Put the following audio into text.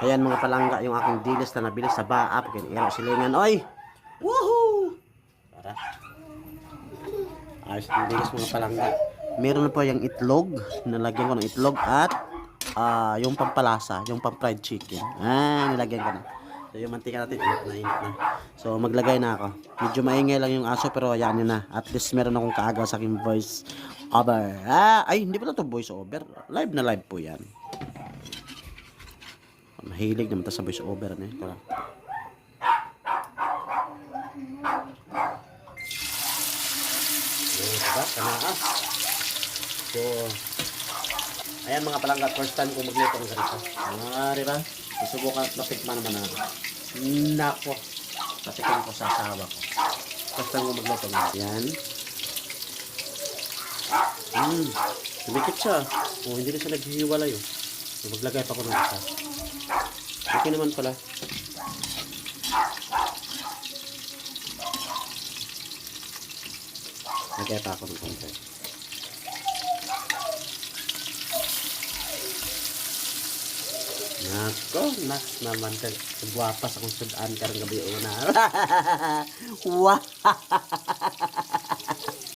Ayan mga palangga, yung aking dilis na nabilis sa baap. Kiniro silingan. Oy! Woohoo! Para. Ayos yung dilis mga palangga. Meron na po yung itlog. Nalagyan ko ng itlog at ah yung pampalasa, yung pang fried chicken. Ah, nilagyan ko na. So yung mantika natin, init na init na. So maglagay na ako. Medyo maingay lang yung aso pero yan yun na. At least meron akong kaagaw sa aking voice over. Ah, ay, hindi pala to voice over. Live na live po yan. Mahilig naman ta sa voice over na eh. Tara. Diba? Kanaas. So, ayan mga palangga, first time ko magluto ng ganito. Ah, diba? Susubukan at natikman naman na. Nako. Patikin ko sa asawa ko. First time ko magluto ng Yan. Hmm. Tumikit siya. Oh, hindi na siya naghihiwalay oh. So, maglagay pa ko ng isa. Okay naman pala. Lagay pa ako ng konti. Nako, nas naman ka. Akong sudan karang gabi una. Wah!